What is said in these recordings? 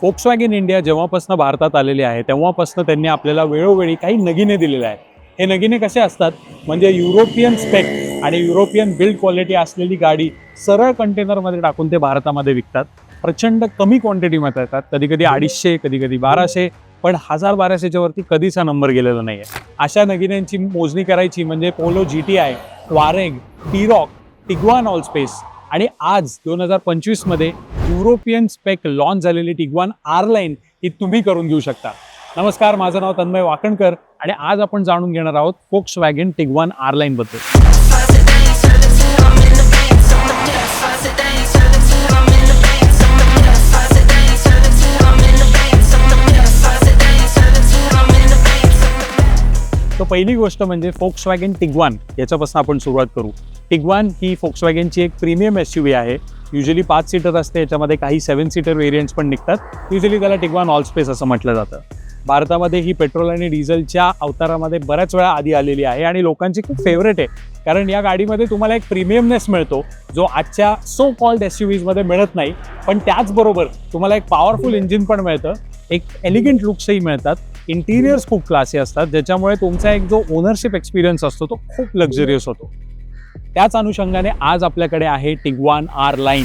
Volkswagen India जेव्हापासून भारतात आलेली आहे तेव्हापासून त्यांनी आपल्याला वेळोवेळी काही नगिने दिलेले आहेत. हे नगिने कसे असतात? म्हणजे युरोपियन स्पेक आणि युरोपियन बिल्ड क्वालिटी असलेली गाडी सरळ कंटेनरमध्ये टाकून ते भारतामध्ये विकतात. प्रचंड कमी क्वांटिटीमध्ये येतात. कधी कधी अडीचशे कधी कधी बाराशे पण हजार बाराशेच्या वरती कधीच हा नंबर गेलेला नाही आहे अशा नगिन्यांची मोजणी करायची म्हणजे पोलो जी टी आय वारेग टीरॉक टिग्वान ऑल स्पेस आणि आज दोन हजार पंचवीसमध्ये युरोपियन स्पेक लॉन्च झालेली टिगवान आर लाईन ही तुम्ही करून घेऊ शकता. नमस्कार माझं नाव तन्मय वाकणकर आणि आज आपण जाणून घेणार आहोत Volkswagen Tiguan R line पहिली गोष्ट म्हणजे फोक्स वॅगन टिग्वान याच्यापासून आपण सुरुवात करू. टिग्वान ही फोक्स वॅगनची एक प्रीमियम एस यू व्ही आहे. युजली पाच सीटर असते याच्यामध्ये काही सेवन सीटर वेरियंट्स पण निघतात. युजली त्याला टिग्वान ऑल स्पेस असं म्हटलं जातं. भारतामध्ये ही पेट्रोल आणि डिझेलच्या अवतारामध्ये बऱ्याच वेळा आधी आलेली आहे आणि लोकांची खूप फेवरेट आहे. कारण या गाडीमध्ये तुम्हाला एक प्रीमियमनेस मिळतो जो आजच्या सो कॉल्ड एस यू व्हीजमध्ये मिळत नाही. पण त्याचबरोबर तुम्हाला एक पॉवरफुल इंजिन पण मिळतं. एक एलिगंट लुक्सही मिळतात. इंटिरियर्स खूप क्लासी असतात ज्याच्यामुळे तुमचा एक जो ओनरशिप एक्सपिरियन्स असतो तो खूप लक्झरियस होतो. त्याच अनुषंगाने आज आपल्याकडे आहे टिगवान आर लाईन.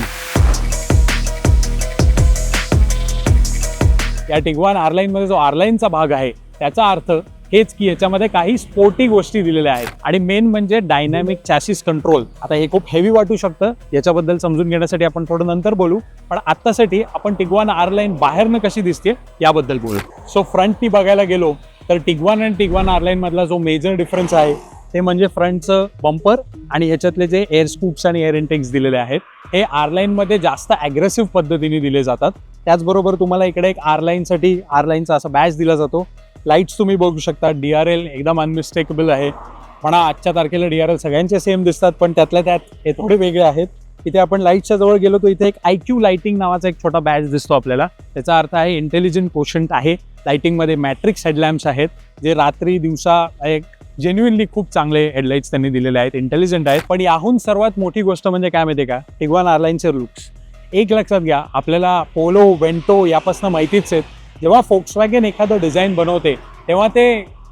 या टिग्वान आरलाईनमध्ये जो आरलाईनचा भाग आहे त्याचा अर्थ हेच की याच्यामध्ये काही स्पोर्टी गोष्टी दिलेल्या आहेत. आणि मेन म्हणजे डायनॅमिक चॅसिस कंट्रोल आता हे खूप हेवी वाटू शकतं. याच्याबद्दल समजून घेण्यासाठी आपण थोडं नंतर बोलू. पण आत्तासाठी आपण टिग्वान आरलाईन बाहेरनं कशी दिसते याबद्दल बोलू. सो फ्रंटनी बघायला गेलो तर टिगवान आणि टिगवान आरलाईन मधला जो मेजर डिफरन्स आहे ते म्हणजे फ्रंटचं बंपर आणि ह्याच्यातले जे एअर स्कूप्स आणि एअर इंटेक्स दिलेले आहेत हे आरलाईनमध्ये जास्त ॲग्रेसिव्ह पद्धतीने दिले जातात. त्याचबरोबर तुम्हाला इकडे एक आरलाईनसाठी आरलाईनचा असा बॅच दिला जातो. लाईट्स तुम्ही बघू शकता. डी आर एल एकदम अनमिस्टेकेबल आहे. म्हणा आजच्या तारखेला डी आर एल सगळ्यांचे सेम दिसतात पण त्यातल्या त्यात हे थोडे वेगळे आहेत. इथे आपण लाईटच्या जवळ गेलो तर इथे एक आय क्यू लाइटिंग नावाचा एक छोटा बॅच दिसतो आपल्याला. त्याचा अर्थ आहे इंटेलिजंट कोशंट आहे. लाईटिंगमध्ये मॅट्रिक्स हेडलॅम्प्स आहेत जे रात्री दिवसा एक जेन्युनली खूप चांगले हेडलाईट्स त्यांनी दिलेले आहेत. इंटेलिजंट आहेत. पण याहून सर्वात मोठी गोष्ट म्हणजे काय माहिती का? टिगवान एअरलाईनचे लुक्स एक लक्षात घ्या आपल्याला पोलो वेंटो यापासून माहितीच आहेत. जेव्हा फोक्सवॅगन एखादं डिझाईन बनवते तेव्हा ते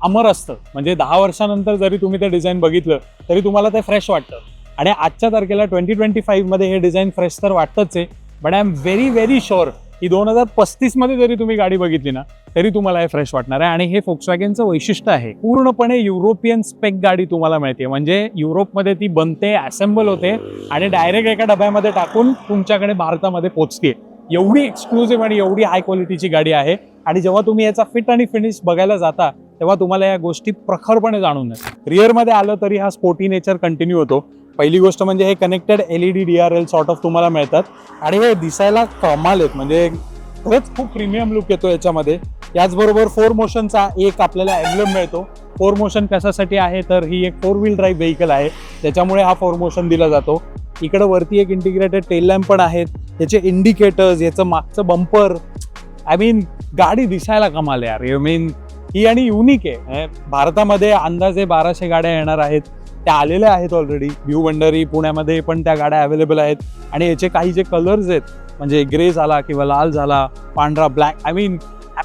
अमर असतं. म्हणजे दहा वर्षानंतर जरी तुम्ही ते डिझाईन बघितलं तरी तुम्हाला ते फ्रेश वाटतं. आणि आजच्या तारखेला ट्वेंटी ट्वेंटी फाईव्हमध्ये हे डिझाईन फ्रेश तर वाटतंच आहे but I am very very sure की दोन हजार पस्तीसमध्ये जरी तुम्ही गाडी बघितली ना तरी तुम्हाला हे फ्रेश वाटणार आहे. आणि हे फोक्सवॅगनचं वैशिष्ट्य आहे. पूर्णपणे युरोपियन स्पेक गाडी तुम्हाला मिळते. म्हणजे युरोपमध्ये ती बनते असेंबल होते आणि डायरेक्ट एका डब्यामध्ये टाकून तुमच्याकडे भारतामध्ये पोचते एवढी एक्सक्लुझिव्ह आणि एवढी हाय क्वालिटीची गाडी आहे. आणि जेव्हा तुम्ही याचा फिट आणि फिनिश बघायला जाता तेव्हा तुम्हाला या गोष्टी प्रखरपणे जाणून येत रिअरमध्ये आलं तरी हा स्पोर्टी नेचर कंटिन्यू होतो. पहिली गोष्ट म्हणजे हे connected L E D D R L sort of तुम्हाला मिळतात. आणि हे दिसायला कमाल आहेत. म्हणजे खरंच खूप प्रीमियम लुक येतो याच्यामध्ये. याचबरोबर फोर मोशनचा एक आपल्याला एम्ब्लेम मिळतो. फोर मोशन कशासाठी आहे? तर ही एक फोर व्हील ड्राईव्ह व्हेकल आहे. त्याच्यामुळे हा फोर मोशन दिला जातो. इकडं वरती एक इंटिग्रेटेड टेल लॅम्प पण आहेत. याचे इंडिकेटर्स याचं मागचं बंपर आय मीन गाडी दिसायला कमाल यार. आय मीन ही आणि युनिक आहे. भारतामध्ये अंदाजे बाराशे गाड्या येणार आहेत. त्या आलेल्या आहेत ऑलरेडी व्ह्यू वंडरी पुण्यामध्ये पण त्या गाड्या अवेलेबल आहेत. आणि याचे काही जे कलर्स आहेत म्हणजे ग्रे झाला किंवा लाल झाला पांढरा black I mean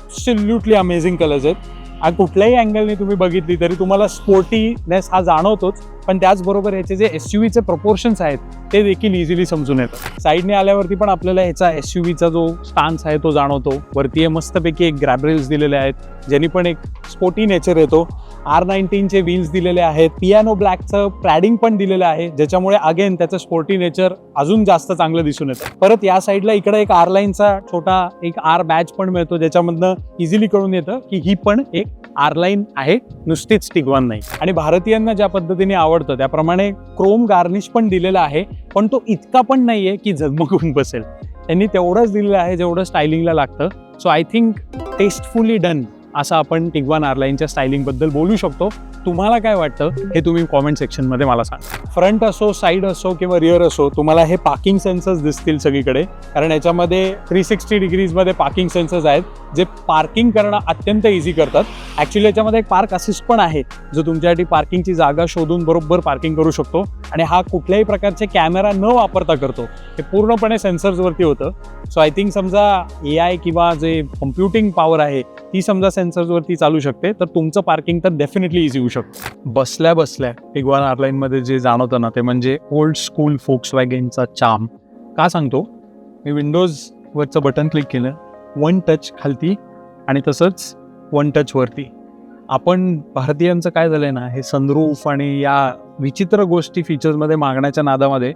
absolutely amazing colours आहेत. आणि कुठल्याही अँगलने तुम्ही बघितली तरी तुम्हाला स्पोर्टीनेस हा जाणवतोच. पण त्याचबरोबर ह्याचे जे एस यू व्हीचे प्रपोर्शन्स आहेत ते देखील इझिली समजून येतात. साईडने आल्यावरती पण आपल्याला ह्याचा एस यू व्हीचा जो स्टान्स आहे तो जाणवतो. वरती हे मस्तपैकी एक ग्रॅबरेल्स दिलेले आहेत ज्यांनी पण एक स्पोर्टी नेचर येतो. आर नाईन्टीनचे व्हील्स दिलेले आहेत. पियानो ब्लॅकचं प्रॅडिंग पण दिलेलं आहे. ज्याच्यामुळे अगेन त्याचं स्पोर्टी नेचर अजून जास्त चांगलं दिसून येतं. परत या साईडला इकडे एक आर लाईनचा छोटा एक आर बॅच पण मिळतो ज्याच्यामधनं इझिली कळून येतं की ही पण एक आर लाईन आहे. नुसतीच टिगवान नाही. आणि भारतीयांना ज्या पद्धतीने आवडतं त्याप्रमाणे क्रोम गार्निश पण दिलेला आहे. पण तो इतका पण नाहीये की झगमगून बसेल. त्यांनी तेवढंच दिलेलं आहे जेवढं स्टायलिंगला लागतं. So I think tastefully done असं आपण टिगवान आरलाईनच्या स्टायलिंगबद्दल बोलू शकतो. तुम्हाला काय वाटतं? हे तुम्ही कॉमेंट सेक्शनमध्ये मला सांगा. फ्रंट असो साईड असो किंवा रिअर असो तुम्हाला हे पार्किंग सेन्सर्स दिसतील सगळीकडे. कारण याच्यामध्ये थ्री सिक्स्टी डिग्रीजमध्ये पार्किंग सेन्सर्स आहेत जे पार्किंग करणं अत्यंत इझी करतात. ॲक्च्युली याच्यामध्ये एक पार्क असिस्ट पण आहे जो तुमच्यासाठी पार्किंगची जागा शोधून बरोबर पार्किंग करू शकतो. आणि हा कुठल्याही प्रकारचे कॅमेरा न वापरता करतो. हे पूर्णपणे सेन्सर्सवरती होतं. सो आय थिंक समजा ए आय किंवा जे कम्प्युटिंग पॉवर आहे ती समजा सेन्सर्सवरती चालू शकते तर तुमचं पार्किंग तर डेफिनेटली इझी होऊ शकतं. बसल्या बसल्या टिगवान आरलाईनमध्ये जे जाणवतं ना ते म्हणजे ओल्ड स्कूल फोक्स वॅगेनचा चाम का सांगतो? मी विंडोजवरचं बटन क्लिक केलं वन टच खालती आणि तसंच वन टचवरती आपण भारतीयांचं काय झालंय ना हे सनरूफ आणि या विचित्र गोष्टी फीचर्समध्ये मागण्याच्या नादामध्ये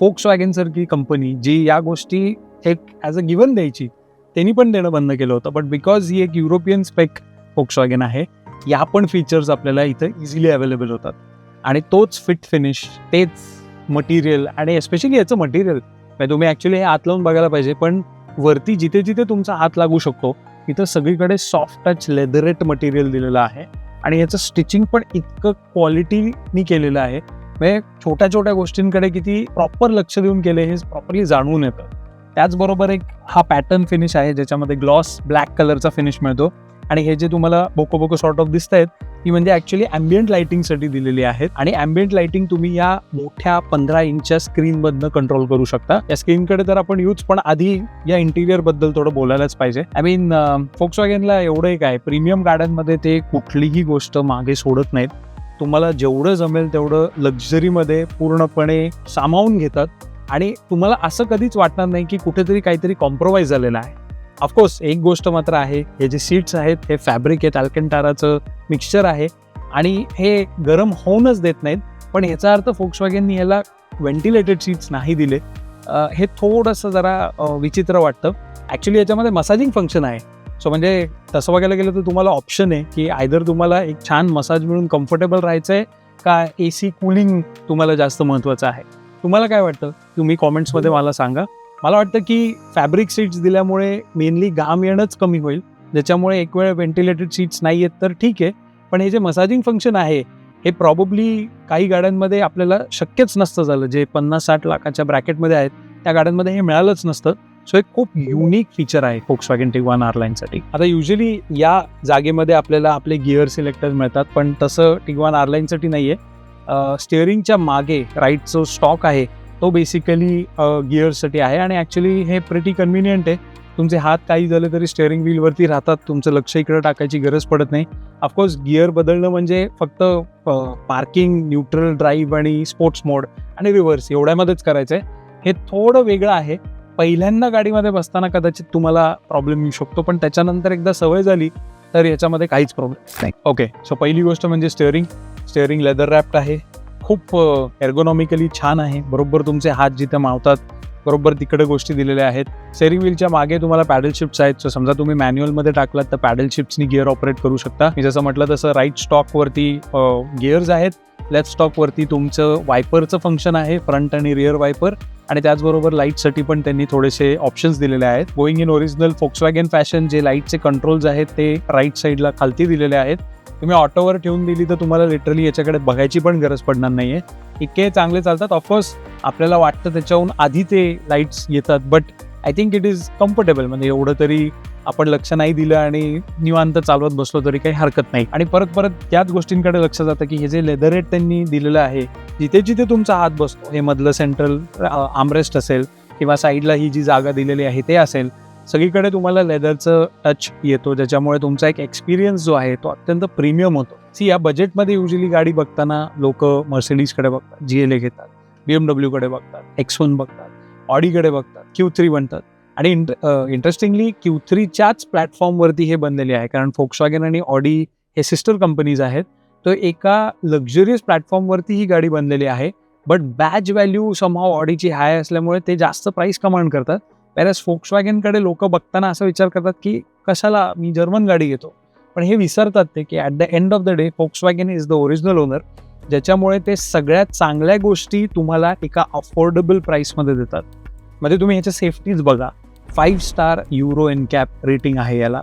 फोक्स वॅगेनसारखी कंपनी जी या गोष्टी एक ॲज अ गिवन द्यायची त्यांनी पण देणं बंद केलं होतं. बट बिकॉज ही एक युरोपियन स्पेक फोक्सवॅगन आहे या पण फीचर्स आपल्याला इथं इझिली अवेलेबल होतात. आणि तोच फिट फिनिश तेच मटेरियल आणि एस्पेशली याचं मटेरियल म्हणजे तुम्ही ॲक्च्युली हे हात लावून बघायला पाहिजे पण वरती जिथे जिथे तुमचा हात लागू शकतो इथं सगळीकडे सॉफ्ट टच लेदरेट मटेरियल दिलेलं आहे. आणि याचं स्टिचिंग पण इतकं क्वालिटीनी केलेलं आहे. म्हणजे छोट्या छोट्या गोष्टींकडे किती प्रॉपर लक्ष देऊन केले हे प्रॉपरली जाणवून येतं. त्याचबरोबर एक हा पॅटर्न फिनिश आहे ज्याच्यामध्ये ग्लॉस ब्लॅक कलरचा फिनिश मिळतो. आणि हे जे तुम्हाला बोको बोको सॉर्ट ऑफ दिसत आहेत ही म्हणजे ॲक्च्युली अँबियंट लाईटिंगसाठी दिलेली आहेत. आणि अँबियंट लाइटिंग तुम्ही या मोठ्या पंधरा इंचच्या स्क्रीनमधनं कंट्रोल करू शकता. या स्क्रीनकडे तर आपण यूज पण आधी या इंटिरियरबद्दल थोडं बोलायलाच पाहिजे. आय मीन फोक्स वॅगनला एवढं एक आहे प्रीमियम गाड्यांमध्ये ते कुठलीही गोष्ट मागे सोडत नाहीत. तुम्हाला जेवढं जमेल तेवढं लक्झरीमध्ये पूर्णपणे सामावून घेतात. आणि तुम्हाला असं कधीच वाटणार नाही की कुठेतरी काहीतरी कॉम्प्रोमाइज झालेलं आहे. ऑफकोर्स एक गोष्ट मात्र आहे हे जे सीट्स आहेत हे फॅब्रिक आहेत अल्कंटाराचं मिक्सचर आहे आणि हे गरम होऊनच देत नाहीत. पण याचा अर्थ फोक्सवॅगेननी ह्याला याला व्हेंटिलेटेड सीट्स नाही दिले. हे थोडंसं जरा विचित्र वाटतं. ॲक्च्युली याच्यामध्ये मसाजिंग फंक्शन आहे. सो म्हणजे तसं बघायला गेलं तर तुम्हाला ऑप्शन आहे की आयदर तुम्हाला एक छान मसाज मिळून कम्फर्टेबल राहायचं आहे का ए सी कूलिंग तुम्हाला जास्त महत्त्वाचं आहे. तुम्हाला काय वाटतं? तुम्ही कॉमेंट्समध्ये मला सांगा. मला वाटतं की फॅब्रिक सीट्स दिल्यामुळे मेनली घाम येणंच कमी होईल. ज्याच्यामुळे एक वेळ व्हेंटिलेटेड सीट्स नाही आहेत तर ठीक आहे. पण हे जे मसाजिंग फंक्शन आहे हे प्रॉबब्ली काही गाड्यांमध्ये आपल्याला शक्यच नसतं झालं. जे पन्नास साठ लाखाच्या ब्रॅकेटमध्ये आहेत त्या गाड्यांमध्ये हे मिळालंच नसतं. सो एक खूप युनिक फीचर आहे फोक्स वॅगन टिगवान एअरलाईनसाठी आता युजली या जागेमध्ये आपल्याला आपले गिअर सिलेक्टर्स मिळतात पण तसं टिगवान एअरलाईनसाठी नाही आहे स्टेअरिंगच्या मागे राईट जो स्टॉक आहे तो बेसिकली गिअर्ससाठी आहे आणि ॲक्च्युली हे प्रिटी कन्व्हिनियंट आहे. तुमचे हात काही झाले तरी स्टेअरिंग व्हीलवरती राहतात तुमचं लक्ष इकडं टाकायची गरज पडत नाही. ऑफकोर्स गिअर बदलणं म्हणजे फक्त पार्किंग न्यूट्रल ड्राईव्ह आणि स्पोर्ट्स मोड आणि रिव्हर्स एवढ्यामध्येच करायचं आहे हे थोडं वेगळं आहे. पहिल्यांदा गाडीमध्ये बसताना कदाचित तुम्हाला प्रॉब्लेम येऊ शकतो पण त्याच्यानंतर एकदा सवय झाली तर याच्यामध्ये काहीच प्रॉब्लेम नाही. ओके सो पहिली गोष्ट म्हणजे स्टेअरिंग स्टेअरिंग लेदर रॅप्ड आहे. खूप एर्गोनॉमिकली छान आहे. बरोबर तुमचे हात जिथे मावतात बरोबर तिकडे गोष्टी दिलेल्या आहेत. स्टेअरिंग व्हीलच्या मागे तुम्हाला पॅडल शिफ्ट्स आहेत. सो समजा तुम्ही मॅन्युअलमध्ये टाकलात तर पॅडल शिफ्ट्सनी गिअर ऑपरेट करू शकता. मी जसं म्हटलं तसं राईट स्टॉकवरती गिअर्स आहेत. लेफ्ट स्टॉकवरती तुमचं वायपरचं फंक्शन आहे. फ्रंट आणि रिअर वायपर आणि त्याचबरोबर लाईटसाठी पण त्यांनी थोडेसे ऑप्शन्स दिलेले आहेत. Going in original Volkswagen fashion जे लाईटचे कंट्रोल्स आहेत ते राईट साईडला खालती दिलेले आहेत. तुम्ही ऑटोवर ठेवून दिली तर तुम्हाला लिटरली याच्याकडे बघायची पण गरज पडणार नाही आहे इतके चांगले चालतात. ऑफकोर्स आपल्याला वाटतं त्याच्याहून आधी ते लाईट्स येतात but I think it is comfortable म्हणजे एवढं तरी आपण लक्ष नाही दिलं आणि निवांत चालवत बसलो तरी काही हरकत नाही. आणि परत परत त्याच गोष्टींकडे लक्ष जातं की हे जे लेदरेट त्यांनी दिलेलं आहे जिथे जिथे तुमचा हात बसतो हे मधलं सेंट्रल आमरेस्ट असेल किंवा साईडला ही जी जागा दिलेली आहे ते असेल सगळीकडे तुम्हाला लेदरचं टच येतो ज्याच्यामुळे तुमचा एक एक्सपिरियन्स जो आहे तो अत्यंत प्रीमियम होतो. सी या बजेटमध्ये युजली गाडी बघताना लोक मर्सिडीजकडे बघतात जी एल ए घेतात बी एम डब्ल्यूकडे बघतात एक्स वन बघतात ऑडीकडे बघतात क्यू थ्री म्हणतात आणि इंट इंटरेस्टिंगली क्यू थ्रीच्याच प्लॅटफॉर्मवरती हे बनलेले आहे कारण फोक्सवॅगन आणि ऑडी हे सिस्टर कंपनीज आहेत. तर एका लक्झरियस प्लॅटफॉर्मवरती ही गाडी बनलेली आहे. बट बॅच व्हॅल्यू समहाव ऑडीची हाय असल्यामुळे ते जास्त प्राईस कमांड करतात. पॅरेस फोक्सवॅगनकडे लोक बघताना असा विचार करतात की कशाला मी जर्मन गाडी घेतो? पण हे विसरतात ते की at the end of the day Volkswagen is the original owner ज्याच्यामुळे ते सगळ्यात चांगल्या गोष्टी तुम्हाला एका अफोर्डेबल प्राईसमध्ये देतात. म्हणजे तुम्ही ह्याच्या सेफ्टीज बघा. Five star Euro NCAP rating आहे याला.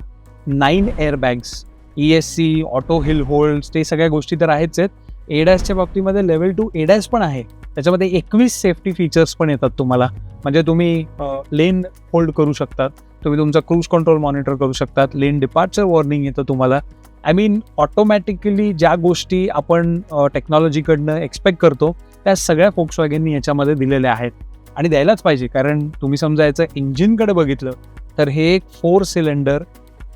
Nine airbags E S C auto hill hold ते सगळ्या गोष्टी तर आहेच आहेत. एडॅसच्या बाबतीमध्ये लेवल टू एडॅस पण आहे. त्याच्यामध्ये एकवीस सेफ्टी फीचर्स पण येतात तुम्हाला. म्हणजे तुम्ही लेन होल्ड करू शकतात. तुम्ही तुमचा क्रूज कंट्रोल मॉनिटर करू शकतात. लेन डिपार्चर वॉर्निंग येतं तुम्हाला. आय मीन ऑटोमॅटिकली ज्या गोष्टी आपण टेक्नॉलॉजीकडनं एक्सपेक्ट करतो त्या सगळ्या फोक्स वॅगननी याच्यामध्ये दिलेल्या आहेत. आणि द्यायलाच पाहिजे. कारण तुम्ही समजा याचं इंजिनकडे बघितलं तर हे एक four cylinder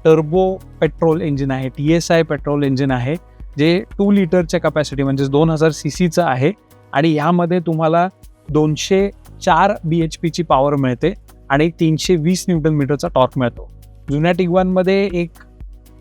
turbo petrol engine आहे T S I petrol engine आहे जे टू लिटरच्या कपॅसिटी म्हणजे दोन हजार सी सीचं आहे आणि यामध्ये तुम्हाला दोनशे चार बी एच पीची पॉवर मिळते आणि तीनशे वीस न्यूटन मीटरचा टॉर्क मिळतो. जुन्या टिगवानमध्ये एक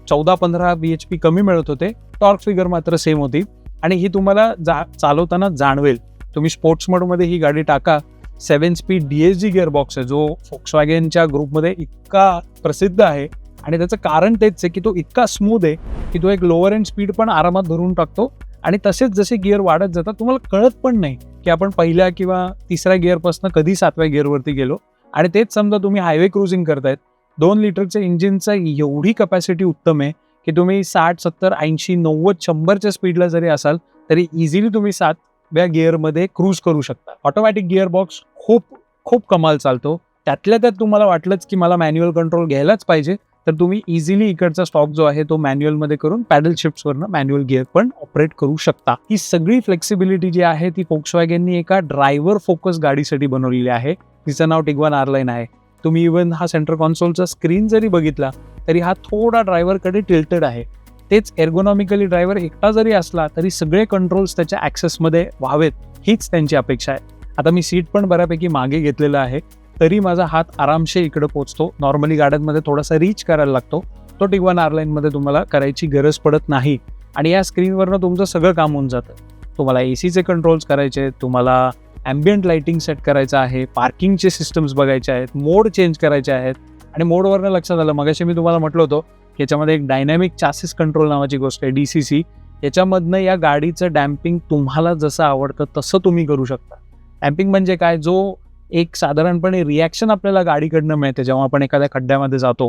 चौदा पंधरा बी एच पी कमी मिळत होते टॉर्क फिगर मात्र सेम होती आणि ही तुम्हाला जा चालवताना जाणवेल. तुम्ही स्पोर्ट्स मोडमध्ये ही गाडी टाका. Seven speed D S G gearbox आहे जो फोक्सवॅगनच्या ग्रुपमध्ये इतका प्रसिद्ध आहे. आणि त्याचं कारण तेच आहे की तो इतका स्मूथ आहे की तो एक लोअर एंड स्पीड पण आरामात धरून टाकतो. आणि तसेच जसे गिअर वाढत जातात तुम्हाला कळत पण नाही की आपण पहिल्या किंवा तिसऱ्या गिअरपासून कधी सातव्या गिअरवरती गेलो. आणि तेच समजा तुम्ही हायवे क्रुझिंग करतायत. दोन लिटरच्या इंजिनचा एवढी कपॅसिटी उत्तम आहे की तुम्ही साठ सत्तर ऐंशी नव्वद शंभरच्या स्पीडला जरी असाल तरी इझिली तुम्ही सातव्या गिअरमध्ये क्रूज करू शकता. ऑटोमॅटिक गिअर बॉक्स खूप खूप कमाल चालतो. त्यातल्या त्यात तुम्हाला वाटलंच की मला मॅन्युअल कंट्रोल घ्यायलाच पाहिजे. तर तुम्ही इझिली इकडचा स्टॉक जो आहे तो मॅन्युअलमध्ये करून पॅडल शिफ्ट्सवरनं मॅन्युअल गिअर पण ऑपरेट करू शकता. ही सगळी फ्लेक्सिबिलिटी जी आहे ती फोक्सवॅगननी एका ड्रायव्हर फोकस गाडीसाठी बनवलेली आहे. तिचं नाव टिगवान आरलाईन आहे. तुम्ही इवन हा सेंटर कॉन्सोलचा स्क्रीन जरी बघितला तरी हा थोडा ड्रायव्हरकडे टिल्टेड आहे. तेच एर्गोनॉमिकली ड्रायव्हर एकटा जरी असला तरी सगळे कंट्रोल्स त्याच्या ॲक्सेसमध्ये व्हावेत. हीच त्यांची अपेक्षा आहे. आता मी सीट पण बऱ्यापैकी मागे घेतलेलं आहे. तरी माझा हात आरामशे इकडे पोचतो. नॉर्मली गाड्यांमध्ये थोडासा रीच करायला लागतो. तो टिगवान आरलाईनमध्ये तुम्हाला करायची गरज पडत नाही. आणि या स्क्रीनवरनं तुमचं सगळं काम होऊन जातं. तुम्हाला ए सीचे कंट्रोल्स करायचे आहेत. तुम्हाला ॲम्बियंट लाइटिंग सेट करायचं आहे. पार्किंगचे सिस्टम्स बघायचे आहेत. मोड चेंज करायचे आहेत. आणि मोडवरनं लक्षात आलं मगाशी मी तुम्हाला म्हटलं होतं याच्यामध्ये एक डायनॅमिक चासिस कंट्रोल नावाची गोष्ट आहे डी सी सी याच्यामधनं या गाडीचं डॅम्पिंग तुम्हाला जसं आवडतं तसं तुम्ही करू शकता. डॅम्पिंग म्हणजे काय? जो एक साधारणपणे रिॲक्शन आपल्याला गाडीकडनं मिळते जेव्हा आपण एखाद्या खड्ड्यामध्ये जातो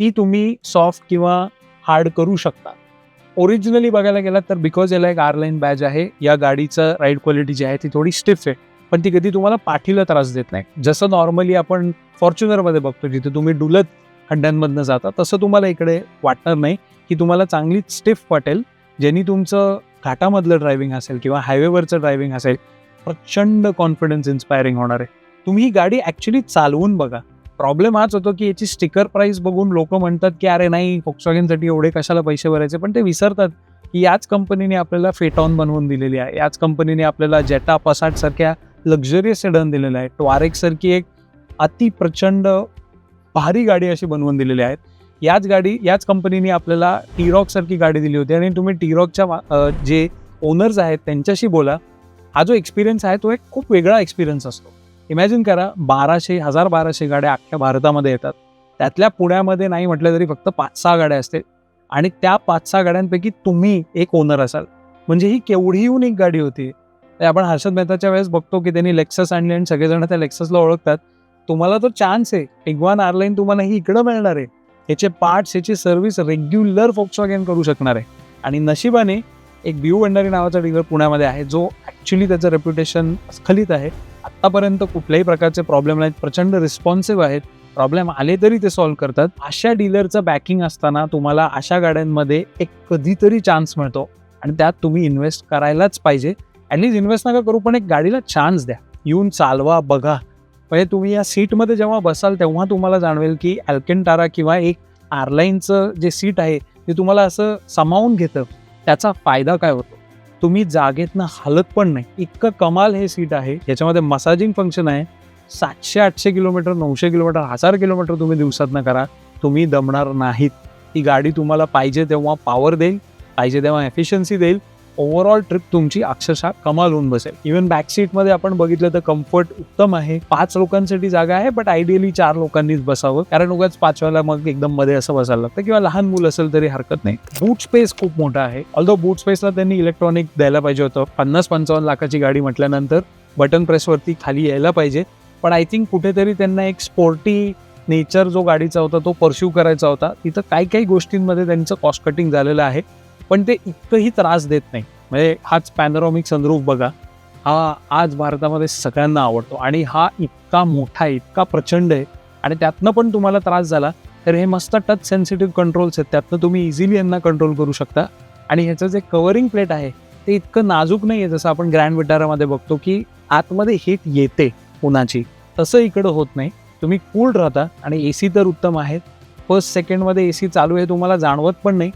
ती तुम्ही सॉफ्ट किंवा हार्ड करू शकता. ओरिजिनली बघायला गेलात तर बिकॉज याला एक आरलाईन बॅज आहे या गाडीचं राईड क्वालिटी जी आहे ती थोडी स्टिफ आहे पण ती कधी तुम्हाला पाठीला त्रास देत नाही. जसं नॉर्मली आपण फॉर्च्युनरमध्ये बघतो जिथे तुम्ही डुलत खड्ड्यांमधनं जाता तसं तुम्हाला इकडे वाटणार नाही की तुम्हाला चांगली स्टिफ वाटेल ज्यांनी तुमचं घाटामधलं ड्रायव्हिंग असेल किंवा हायवेवरचं ड्रायव्हिंग असेल प्रचंड कॉन्फिडन्स इन्स्पायरिंग होणार आहे. तुम्ही ही गाडी ॲक्च्युली चालवून बघा. प्रॉब्लेम हाच होतो की याची स्टिकर प्राईस बघून लोक म्हणतात की अरे नाही फोक्सवॅगनसाठी एवढे कशाला पैसे भरायचे? पण ते विसरतात की याच कंपनीने आपल्याला फेटॉन बनवून दिलेली आहे. याच कंपनीने आपल्याला जेटा पसाट सारख्या लक्झरियस सेडन दिलेलं आहे टॉरेक सारखी एक अति प्रचंड भारी गाडी अशी बनवून दिलेली आहेत. याच गाडी याच कंपनीने आपल्याला टीरॉक सारखी गाडी दिली होती. आणि तुम्ही टीरॉकच्या जे ओनर्स आहेत त्यांच्याशी बोला. हा जो एक्सपिरियन्स आहे तो एक खूप वेगळा एक्सपिरियन्स असतो. इमॅजिन करा बाराशे हजार बाराशे गाड्या अख्ख्या भारतामध्ये येतात. त्यातल्या पुण्यामध्ये नाही म्हटलं तरी फक्त पाच सहा गाड्या असतील. आणि त्या पाच सहा गाड्यांपैकी तुम्ही एक ओनर असाल. म्हणजे ही केवढी युनिक गाडी होती. ते आपण हर्षद मेहताच्या वेळेस बघतो की त्यांनी लेक्सस आणले आणि सगळेजण त्या लेक्ससला ओळखतात. तुम्हाला तो चान्स आहे. टिगवान आरलाईन तुम्हाला ही इकडं मिळणार आहे. याचे पार्ट्स याची सर्व्हिस रेग्युलर फोक्सवॅगन करू शकणार आहे. आणि नशिबाने एक बिऊ भंडारी नावाचा डीलर पुण्यामध्ये आहे जो ॲक्च्युली त्याचं रेप्युटेशन स्खलित आहे. आत्तापर्यंत कुठल्याही प्रकारचे प्रॉब्लेम नाहीत. प्रचंड रिस्पॉन्सिव्ह आहेत. प्रॉब्लेम आले तरी ते सॉल्व्ह करतात. अशा डीलरचं बॅकिंग असताना तुम्हाला अशा गाड्यांमध्ये एक कधीतरी चान्स मिळतो. आणि त्यात तुम्ही इन्व्हेस्ट करायलाच पाहिजे. ॲटलीस्ट इन्व्हेस्ट नका करू पण एक गाडीला चान्स द्या. येऊन चालवा बघा. म्हणजे तुम्ही या सीटमध्ये जेव्हा बसाल तेव्हा तुम्हाला जाणवेल की अल्केंटारा किंवा एक आरलाईनचं जे सीट आहे ते तुम्हाला असं सामावून घेतं. त्याचा फायदा काय होतो? तुम्ही जागेतनं हलत पण नाही. इतकं कमाल हे सीट आहे. याच्यामध्ये मसाजिंग फंक्शन आहे. सातशे आठशे किलोमीटर नऊशे किलोमीटर हजार किलोमीटर तुम्ही दिवसातनं करा. तुम्ही दमणार नाहीत. ही गाडी तुम्हाला पाहिजे तेव्हा पॉवर देईल पाहिजे तेव्हा एफिशियन्सी देईल. ओव्हरऑल ट्रिप तुमची अक्षरशः कमाल होऊन बसेल. इव्हन बॅक सीटमध्ये आपण बघितलं तर कम्फर्ट उत्तम आहे. पाच लोकांसाठी जागा आहे बट आयडियली चार लोकांनीच बसावं. कारण उगाच पाचव्याला मग एकदम मध्ये असं बसायला लागतं किंवा लहान मुलं असेल तरी हरकत नाही. बूट स्पेस खूप मोठा आहे. ऑल्दो बूट स्पेसला त्यांनी इलेक्ट्रॉनिक द्यायला पाहिजे होतं. पन्नास पंचावन्न लाखाची गाडी म्हटल्यानंतर बटन प्रेसवरती खाली यायला पाहिजे. पण आय थिंक कुठेतरी त्यांना एक स्पोर्टी नेचर जो गाडीचा होता तो परस्यू करायचा होता. तिथं काही काही गोष्टींमध्ये त्यांचं कॉस्ट कटिंग झालेलं आहे. पण ते इतकंही त्रास देत नाही. म्हणजे हाच पॅनोरॉमिक सनरूफ बघा. हा आज भारतामध्ये सगळ्यांना आवडतो आणि हा इतका मोठा आहे इतका प्रचंड आहे आणि त्यातनं पण तुम्हाला त्रास झाला तर हे मस्त टच सेन्सिटिव्ह कंट्रोल्स आहेत. त्यातनं तुम्ही इझिली यांना कंट्रोल करू शकता. आणि ह्याचं जे कवरिंग प्लेट आहे ते इतकं नाजूक नाही आहे जसं आपण ग्रँड विटारामध्ये बघतो की आतमध्ये हीट येते उन्हाची. तसं इकडं होत नाही. तुम्ही कूल राहता आणि ए सी तर उत्तम आहेत. फर्स्ट सेकंडमध्ये ए सी चालू आहे तुम्हाला जाणवत पण नाही.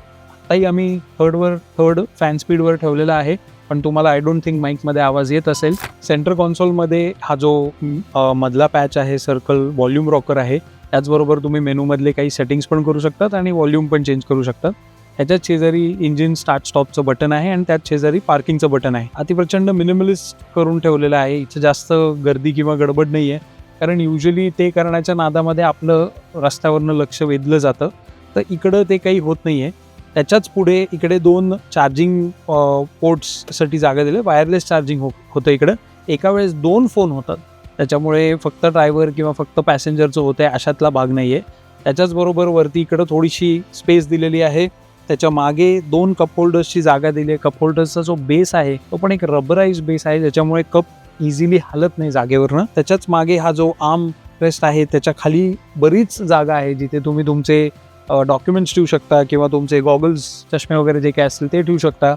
आत्ताही आम्ही थर्डवर थर्ड फॅन स्पीडवर ठेवलेला आहे. पण तुम्हाला आय डोंट थिंक माईकमध्ये आवाज येत असेल. सेंटर कॉन्सोलमध्ये हा जो मधला पॅच आहे सर्कल व्हॉल्यूम रॉकर आहे त्याचबरोबर तुम्ही मेनूमधले काही सेटिंग्स पण करू शकतात आणि व्हॉल्यूम पण चेंज करू शकतात. ह्याच्यात शेजारी इंजिन स्टार्ट स्टॉपचं बटन आहे आणि त्यात शेजारी पार्किंगचं बटन आहे. अतिप्रचंड मिनिमलिस्ट करून ठेवलेलं आहे. इथं जास्त गर्दी किंवा गडबड नाही आहे कारण युजली ते करण्याच्या नादामध्ये आपलं रस्त्यावरनं लक्ष वेधलं जातं. तर इकडं ते काही होत नाही आहे त्याच्याच पुढे इकडे दोन चार्जिंग पोर्ट्ससाठी जागा दिले. वायरलेस चार्जिंग हो होतं इकडं. एका वेळेस दोन फोन होतात. त्याच्यामुळे फक्त ड्रायव्हर किंवा फक्त पॅसेंजरचं होतं आहे अशातला भाग नाही आहे त्याच्याचबरोबर वरती इकडं थोडीशी स्पेस दिलेली आहे. त्याच्यामागे दोन कप होल्डर्सची जागा दिली आहे. कप होल्डर्सचा जो बेस आहे तो पण एक रबराईज बेस आहे. ज्याच्यामुळे कप इझिली हालत नाही जागेवरनं. त्याच्याच मागे हा जो आर्म रेस्ट आहे त्याच्याखाली बरीच जागा आहे जिथे तुम्ही तुमचे डॉक्युमेंट्स ठेवू शकता किंवा तुमचे गॉगल्स चष्मे वगैरे जे काय असतील ते ठेवू शकता.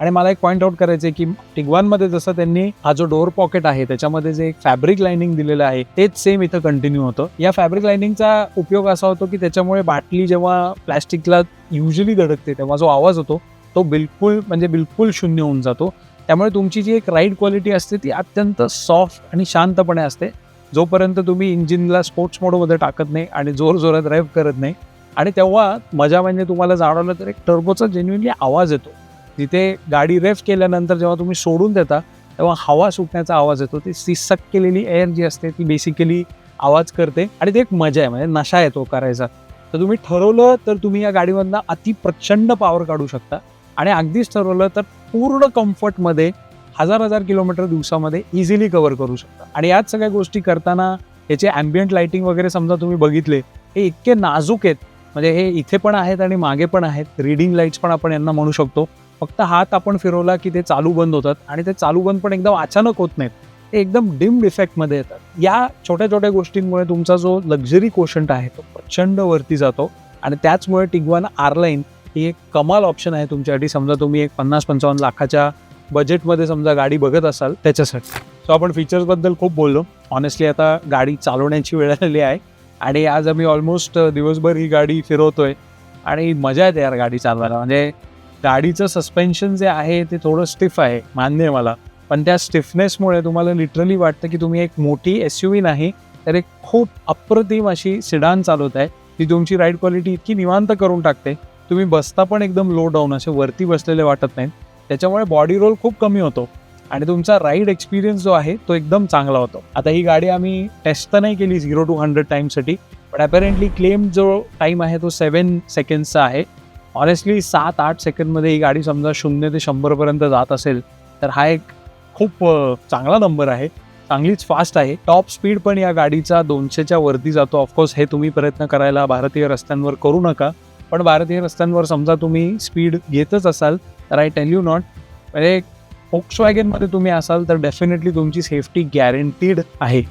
आणि मला एक पॉईंट आउट करायचं आहे की टिगवानमध्ये जसं त्यांनी हा जो डोअर पॉकेट आहे त्याच्यामध्ये जे एक फॅब्रिक लाइनिंग दिलेलं आहे तेच सेम इथं कंटिन्यू होतं. या फॅब्रिक लाइनिंगचा उपयोग असा होतो की त्याच्यामुळे बाटली जेव्हा प्लॅस्टिकला युजली धडकते तेव्हा जो आवाज होतो तो बिलकुल म्हणजे बिलकुल शून्य होऊन जातो. त्यामुळे तुमची जी एक राईड क्वालिटी असते ती अत्यंत सॉफ्ट आणि शांतपणे असते. जोपर्यंत तुम्ही इंजिनला स्पोर्ट्स मोडमध्ये टाकत नाही आणि जोर जोरात ड्राईव्ह करत नाही आणि तेव्हा मजा म्हणजे तुम्हाला जाणवलं तर एक टर्बोचा जेन्युनली आवाज येतो. जिथे गाडी रेफ केल्यानंतर जेव्हा तुम्ही सोडून देता तेव्हा हवा सुटण्याचा आवाज येतो. ती सिसक केलेली एअर जी असते ती बेसिकली आवाज करते. आणि ते एक मजा आहे म्हणजे नशा येतो करायचा. तर तुम्ही ठरवलं तर तुम्ही या गाडीमधनं अति प्रचंड पॉवर काढू शकता. आणि अगदीच ठरवलं तर पूर्ण कम्फर्टमध्ये हजार हजार किलोमीटर दिवसामध्ये इझिली कव्हर करू शकता. आणि याच सगळ्या गोष्टी करताना याचे ॲम्बियंट लाइटिंग वगैरे समजा तुम्ही बघितले हे इतके नाजूक आहेत. म्हणजे हे इथे पण आहेत आणि मागे पण आहेत. रीडिंग लाईट्स पण आपण यांना म्हणू शकतो. फक्त हात आपण फिरवला की ते चालू बंद होतात आणि ते चालू बंद पण एकदम अचानक होत नाहीत. ते एकदम डिम इफेक्टमध्ये येतात. या छोट्या छोट्या गोष्टींमुळे तुमचा जो लक्झरी कोशंट आहे तो प्रचंड वरती जातो आणि त्याचमुळे टिगवान आरलाईन ही एक कमाल ऑप्शन आहे तुमच्यासाठी. समजा तुम्ही एक पन्नास पंचावन्न लाखाच्या बजेटमध्ये समजा गाडी बघत असाल त्याच्यासाठी. सो आपण फीचर्सबद्दल खूप बोललो. ऑनेस्टली आता गाडी चालवण्याची वेळ आलेली आहे. आणि आज आम्ही ऑलमोस्ट दिवसभर ही गाडी फिरवतोय. आणि मजा येते यार गाडी चालवायला. म्हणजे गाडीचं सस्पेन्शन जे आहे ते थोडं स्टिफ आहे मान्य आहे मला. पण त्या स्टिफनेसमुळे तुम्हाला लिटरली वाटतं की तुम्ही एक मोठी एस यू व्ही नाही तर एक खूप अप्रतिम अशी सिडान चालवत आहे ती तुमची राईड क्वालिटी इतकी निवांत करून टाकते. तुम्ही बसता पण एकदम लो डाऊन असे वरती बसलेले वाटत नाहीत. त्याच्यामुळे बॉडी रोल खूप कमी होतो. आणि तुमचा राईड एक्सपिरियन्स जो आहे तो एकदम चांगला होतो. आता ही गाडी आम्ही टेस्ट तर नाही केली झिरो टू हंड्रेड टाईमसाठी पण अपेरेंटली क्लेम जो टाईम आहे तो सेवन सेकंडचा आहे. ऑनेस्टली सात आठ सेकंडमध्ये ही गाडी समजा शून्य ते शंभरपर्यंत जात असेल तर हा एक खूप चांगला नंबर आहे. चांगलीच फास्ट आहे. टॉप स्पीड पण या गाडीचा दोनशेच्या वरती जातो. ऑफकोर्स हे तुम्ही प्रयत्न करायला भारतीय रस्त्यांवर करू नका. पण भारतीय रस्त्यांवर समजा तुम्ही स्पीड घेतच असाल तर आय टेल यू नॉट म्हणजे फोक्स वॅगनमध्ये तुम्ही असाल तर डेफिनेटली तुमची सेफ्टी गॅरंटीड आहे.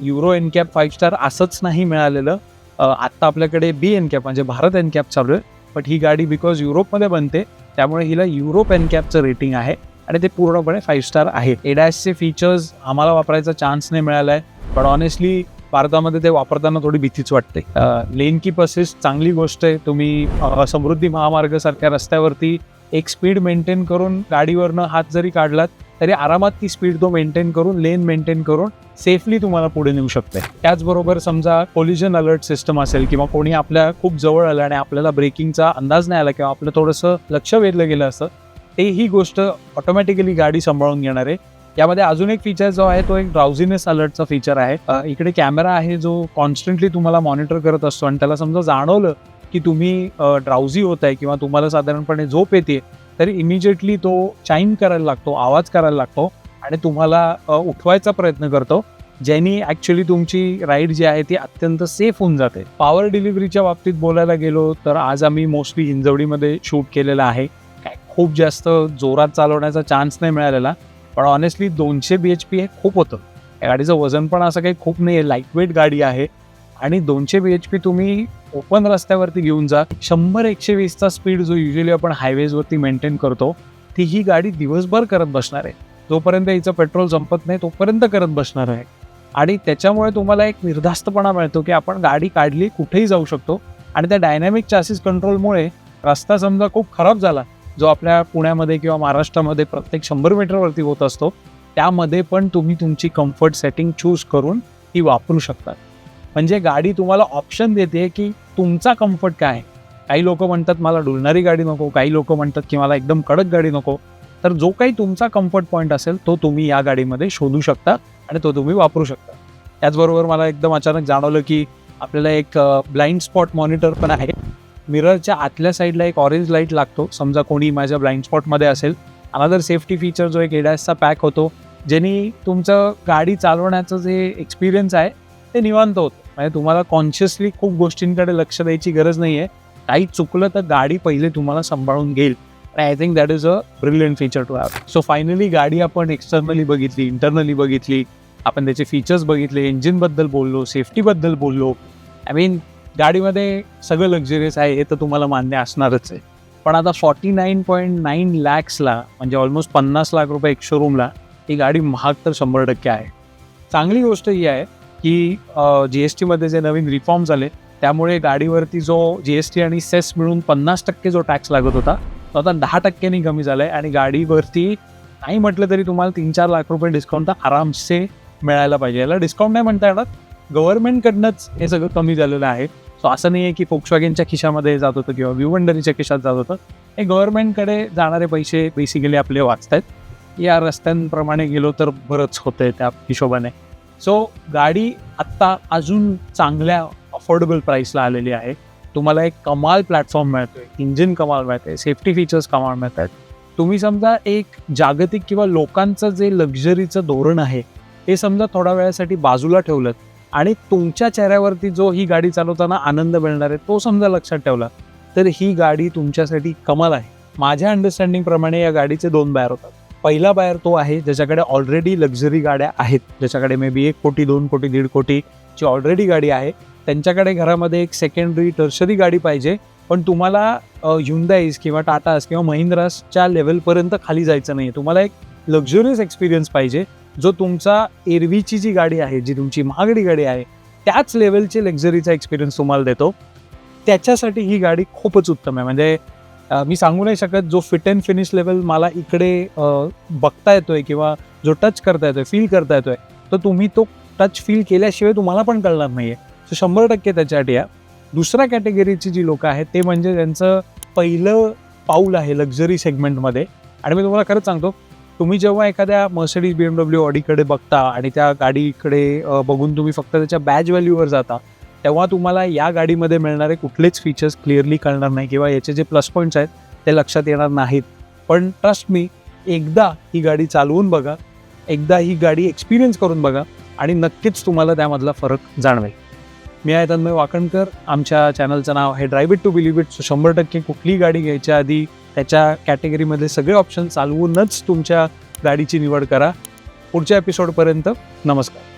Euro NCAP five star असंच नाही मिळालेलं. आत्ता आपल्याकडे बी एन कॅप म्हणजे भारत एन कॅप चालू आहे. बट ही गाडी बिकॉज युरोपमध्ये बनते त्यामुळे हिला युरोप एन कॅपचं रेटिंग आहे आणि ते पूर्णपणे फाईव्ह स्टार आहे. एडॅसचे फीचर्स आम्हाला वापरायचा चान्स नाही मिळाला आहे पण ऑनेस्टली भारतामध्ये ते वापरताना थोडी भीतीच वाटते. लेन की पसेस चांगली गोष्ट आहे. तुम्ही समृद्धी महामार्गासारख्या रस्त्यावरती एक स्पीड मेंटेन करून गाडीवरनं हात जरी काढलात तरी आरामात ती स्पीड तो मेंटेन करून लेन मेंटेन करून सेफली तुम्हाला पुढे नेऊ शकते त्याचबरोबर समजा कोलिजन अलर्ट सिस्टम असेल किंवा कोणी आपल्या खूप जवळ आलं आणि आपल्याला ब्रेकिंगचा अंदाज नाही आला किंवा आपलं थोडंसं लक्ष वेधलं गेलं असं ते ही गोष्ट ऑटोमॅटिकली गाडी सांभाळून घेणार आहे. यामध्ये अजून एक फीचर जो आहे तो एक ड्राउझिनेस अलर्टचा फीचर आहे. इकडे कॅमेरा आहे जो कॉन्स्टंटली तुम्हाला मॉनिटर करत असतो आणि त्याला समजा जाणवलं की तुम्ही ड्राउझी होत आहे किंवा तुम्हाला साधारणपणे झोप येते तरी इमिजिएटली तो चाईम करायला लागतो आवाज करायला लागतो आणि तुम्हाला उठवायचा प्रयत्न करतो ज्यांनी ॲक्च्युली तुमची राईड जी आहे ती अत्यंत सेफ होऊन जाते. पॉवर डिलिव्हरीच्या बाबतीत बोलायला गेलो तर आज आम्ही मोस्टली हिंजवडीमध्ये शूट केलेलं आहे. काय खूप जास्त जोरात चालवण्याचा चान्स नाही मिळालेला पण ऑनेस्टली दोनशे बी एच पी हे खूप होतं. या गाडीचं वजन पण असं काही खूप नाही आहे लाइट वेट गाडी आहे आणि दोनशे बी एच पी तुम्ही ओपन रस्त्यावरती घेऊन जा. शंभर एकशे वीसचा स्पीड जो युजली आपण हायवेजवरती मेंटेन करतो ती ही गाडी दिवसभर करत बसणार आहे. जोपर्यंत हिचं पेट्रोल संपत नाही तोपर्यंत करत बसणार आहे. आणि त्याच्यामुळे तुम्हाला एक निर्धास्तपणा मिळतो की आपण गाडी काढली कुठेही जाऊ शकतो. आणि त्या डायनॅमिक चासीस कंट्रोलमुळे रस्ता समजा खूप खराब झाला जो आपल्या पुण्यामध्ये किंवा महाराष्ट्रामध्ये प्रत्येक शंभर मीटरवरती होत असतो त्यामध्ये पण तुम्ही तुमची कम्फर्ट सेटिंग चूज करून ती वापरू शकता. म्हणजे गाडी तुम्हाला ऑप्शन देते की तुमचा कम्फर्ट काय? आहे काही लोक म्हणतात मला डुलणारी गाडी नको. काही लोक म्हणतात की मला एकदम कडक गाडी नको. तर जो काही तुमचा कम्फर्ट पॉईंट असेल तो तुम्ही या गाडीमध्ये शोधू शकता आणि तो तुम्ही वापरू शकता. त्याचबरोबर मला एकदम अचानक जाणवलं की आपल्याला एक ब्लाइंड स्पॉट मॉनिटर पण आहे. मिररच्या आतल्या साईडला एक ऑरेंज लाइट लागतो. समजा कोणी माझ्या ब्लाइंड स्पॉटमध्ये असेल अनदर सेफ्टी फीचर जो एक एडॅसचा पॅक होतो ज्यांनी तुमचं गाडी चालवण्याचं जे एक्सपिरियन्स आहे ते निवांत होतं. म्हणजे तुम्हाला कॉन्शियसली खूप गोष्टींकडे लक्ष द्यायची गरज नाही आहे काही चुकलं तर गाडी पहिले तुम्हाला सांभाळून घेईल. I think that is a brilliant feature to have so finally गाडी आपण एक्सटर्नली बघितली इंटरनली बघितली. आपण त्याचे फीचर्स बघितले इंजिनबद्दल बोललो सेफ्टीबद्दल बोललो. आय मीन गाडीमध्ये सगळं लक्झरियस आहे हे तर तुम्हाला मान्य असणारच आहे. पण आता फॉर्टी नाईन पॉईंट नाईन लॅक्सला म्हणजे ऑलमोस्ट पन्नास लाख रुपये एक शोरूमला ही गाडी महाग तर शंभर टक्के आहे. चांगली गोष्ट ही आहे की जी एस टीमध्ये जे नवीन रिफॉर्म झाले त्यामुळे गाडीवरती जो जी एस टी आणि सेस मिळून पन्नास टक्के जो टॅक्स लागत होता तो आता दहा टक्क्यांनी कमी झाला आहे आणि गाडीवरती नाही म्हटलं तरी तुम्हाला तीन चार लाख रुपये डिस्काउंट तर आरामसे मिळायला पाहिजे. याला डिस्काउंट नाही म्हणता येणार गव्हर्नमेंटकडनंच हे सगळं कमी झालेलं आहे. सो असं नाही आहे की फोक्सवॅगेनच्या खिशामध्ये जात होतं किंवा विवंडरीच्या खिशात जात होतं. हे गव्हर्नमेंटकडे जाणारे पैसे बेसिकली आपले वाचत आहेत या रस्त्यांप्रमाणे गेलो तर बरंच होतंय त्या हिशोबाने. सो गाडी आत्ता अजून चांगल्या अफोर्डेबल प्राईसला आलेली आहे. तुम्हाला एक कमाल प्लॅटफॉर्म मिळतोय. इंजिन कमाल मिळते सेफ्टी फीचर्स कमाल मिळत आहेत तुम्ही समजा एक जागतिक किंवा लोकांचं जे लक्झरीचं धोरण आहे ते समजा थोड्या वेळासाठी बाजूला ठेवलं आणि तुमच्या चेहऱ्यावरती जो ही गाडी चालवताना आनंद मिळणार आहे तो समजा लक्षात ठेवला तर ही गाडी तुमच्यासाठी कमाल आहे. माझ्या अंडरस्टँडिंगप्रमाणे या गाडीचे दोन बायर होतात. पहिला बायर तो आहे ज्याच्याकडे ऑलरेडी लक्झरी गाड्या आहेत. ज्याच्याकडे मे बी एक कोटी दोन कोटी दीड कोटीची ऑलरेडी गाडी आहे. त्यांच्याकडे घरामध्ये एक सेकंडरी टर्शरी गाडी पाहिजे. पण तुम्हाला युंदाईज किंवा टाटास किंवा महिंद्रासच्या लेवलपर्यंत खाली जायचं नाही तुम्हाला एक लक्झुरियस एक्सपिरियन्स पाहिजे. जो तुमचा एरवीची जी गाडी आहे जी तुमची महागडी गाडी आहे त्याच लेवलचे लक्झरीचा एक्सपिरियन्स तुम्हाला देतो. त्याच्यासाठी ही गाडी खूपच उत्तम आहे. म्हणजे मी सांगू नाही शकत जो फिट अँड फिनिश लेवल मला इकडे बघता येतोय किंवा जो टच करता येतोय फील करता येतोय तर तुम्ही तो टच फील केल्याशिवाय तुम्हाला पण कळणार नाही सो शंभर टक्के त्याच्यासाठी या दुसऱ्या कॅटेगरीची जी लोकं आहेत ते म्हणजे त्यांचं पहिलं पाऊल आहे लक्झरी सेगमेंटमध्ये आणि मी तुम्हाला खरंच सांगतो तुम्ही जेव्हा एखाद्या मर्सडीज बी एम डब्ल्यू ऑडीकडे बघता आणि त्या गाडीकडे बघून तुम्ही फक्त त्याच्या बॅच व्हॅल्यूवर जाता तेव्हा तुम्हाला या गाडीमध्ये मिळणारे कुठलेच फीचर्स क्लिअरली कळणार नाही किंवा याचे जे प्लस पॉईंट्स आहेत ते लक्षात येणार नाहीत. पण ट्रस्ट मी एकदा ही गाडी चालवून बघा एकदा ही गाडी एक्सपिरियन्स करून बघा आणि नक्कीच तुम्हाला त्यामधला फरक जाणवेल. मी आहे तन्मय वाकणकर आमच्या चॅनलचं नाव आहे drive it to believe it so शंभर टक्के कुठलीही गाडी घ्यायच्या आधी त्याच्या कॅटेगरीमध्ये सगळे ऑप्शन चालवूनच तुमच्या गाडीची निवड करा. पुढच्या एपिसोडपर्यंत नमस्कार.